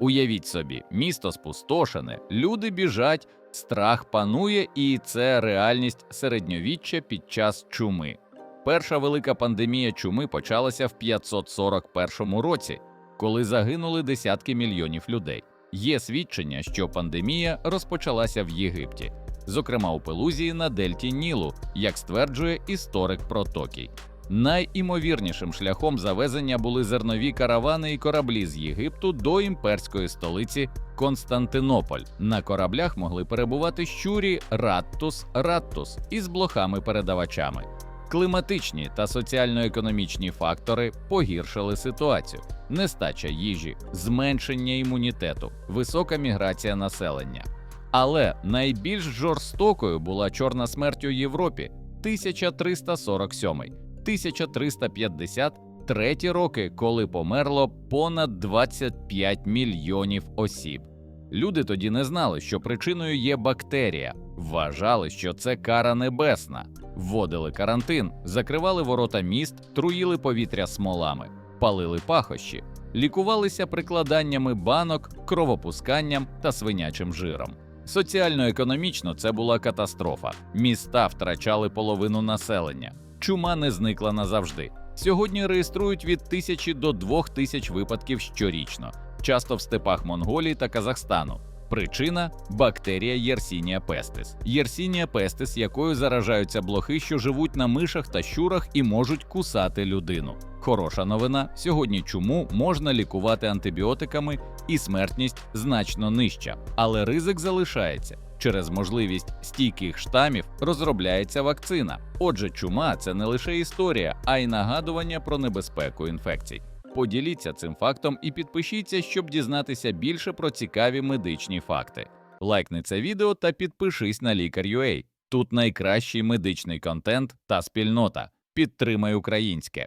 Уявіть собі, місто спустошене, люди біжать, страх панує, і це реальність середньовіччя під час чуми. Перша велика пандемія чуми почалася в 541 році, коли загинули десятки мільйонів людей. Є свідчення, що пандемія розпочалася в Єгипті, зокрема у Пелузії на дельті Нілу, як стверджує історик Протокій. Найімовірнішим шляхом завезення були зернові каравани і кораблі з Єгипту до імперської столиці Константинополь. На кораблях могли перебувати щурі Раттус Раттус із блохами-передавачами. Кліматичні та соціально-економічні фактори погіршили ситуацію: нестача їжі, зменшення імунітету, висока міграція населення. Але найбільш жорстокою була чорна смерть у Європі 1347 1353 роки, коли померло понад 25 мільйонів осіб. Люди тоді не знали, що причиною є бактерія, вважали, що це кара небесна, вводили карантин, закривали ворота міст, труїли повітря смолами, палили пахощі, лікувалися прикладаннями банок, кровопусканням та свинячим жиром. Соціально-економічно це була катастрофа. Міста втрачали половину населення. Чума не зникла назавжди. Сьогодні реєструють від тисячі до двох тисяч випадків щорічно, часто в степах Монголії та Казахстану. Причина бактерія Yersinia pestis. Yersinia pestis, якою заражаються блохи, що живуть на мишах та щурах і можуть кусати людину. Хороша новина: сьогодні чуму можна лікувати антибіотиками, і смертність значно нижча, але ризик залишається. Через можливість стійких штамів розробляється вакцина. Отже, чума це не лише історія, а й нагадування про небезпеку інфекцій. Поділіться цим фактом і підпишіться, щоб дізнатися більше про цікаві медичні факти. Лайкни це відео та підпишись на лікар.ua. Тут найкращий медичний контент та спільнота. Підтримай українське.